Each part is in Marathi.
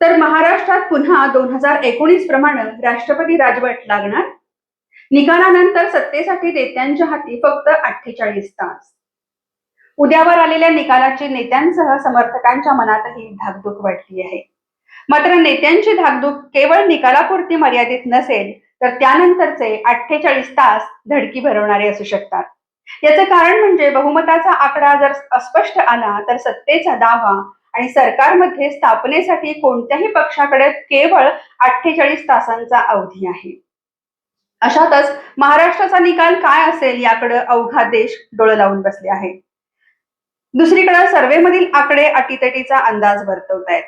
तर महाराष्ट्रात पुन्हा दोन हजार एकोणीस प्रमाणे राष्ट्रपती राजवट लागणार. निकालानंतर सत्तेसाठी नेत्यांच्या हाती फक्त अठ्ठेचाळीस तास. उद्यावर आलेल्या निकालाची नेत्यांसह समर्थकांच्या मनातही धाकधूक वाटली आहे. मात्र नेत्यांची धाकधूक केवळ निकालापुरती मर्यादित नसेल तर त्यानंतरचे अठ्ठेचाळीस तास धडकी भरवणारे असू शकतात. याचं कारण म्हणजे बहुमताचा आकडा जर अस्पष्ट आला तर सत्तेचा दावा आणि सरकारमध्ये स्थापनेसाठी कोणत्याही पक्षाकडे केवळ अठ्ठेचाळीस तासांचा अवधी आहे. अशातच महाराष्ट्राचा निकाल काय असेल याकडे अवघा देश डोळं लावून बसले आहे दुसरीकडे सर्वेमधील आकडे अटीतटीचा अंदाज वर्तवतायत.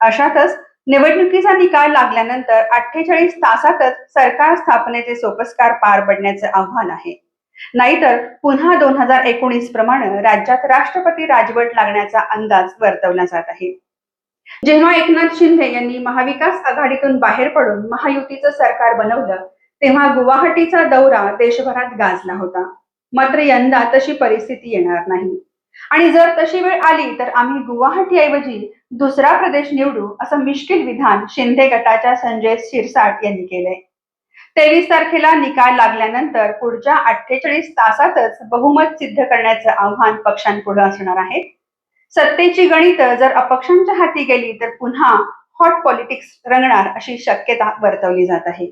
अशातच निवडणुकीचा निकाल लागल्यानंतर अठ्ठेचाळीस तासातच सरकार स्थापनेचे सोपस्कार पार पडण्याचे आव्हान आहे. नाहीतर पुन्हा दोन हजार एकोणीस प्रमाणे राज्यात राष्ट्रपती राजवट लागण्याचा अंदाज वर्तवला जात आहे. जेव्हा एकनाथ शिंदे यांनी महाविकास आघाडीतून बाहेर पडून महायुतीचं सरकार बनवलं तेव्हा गुवाहाटीचा दौरा देशभरात गाजला होता. मात्र यंदा तशी परिस्थिती येणार नाही. आणि जर तशी वेळ आली तर आम्ही गुवाहाटी ऐवजी दुसरा प्रदेश निवडू असं मिश्किल विधान शिंदे गटाच्या संजय शिरसाट यांनी केलंय. तेवीस तारखेला निकाल लागल्यानंतर पुढच्या अठ्ठेचाळीस तासातच बहुमत सिद्ध करण्याचं आव्हान पक्षांपुढे असणार आहे. सत्तेची गणित जर अपक्षांच्या हाती गेली तर पुन्हा हॉट पॉलिटिक्स रंगणार अशी शक्यता वर्तवली जात आहे.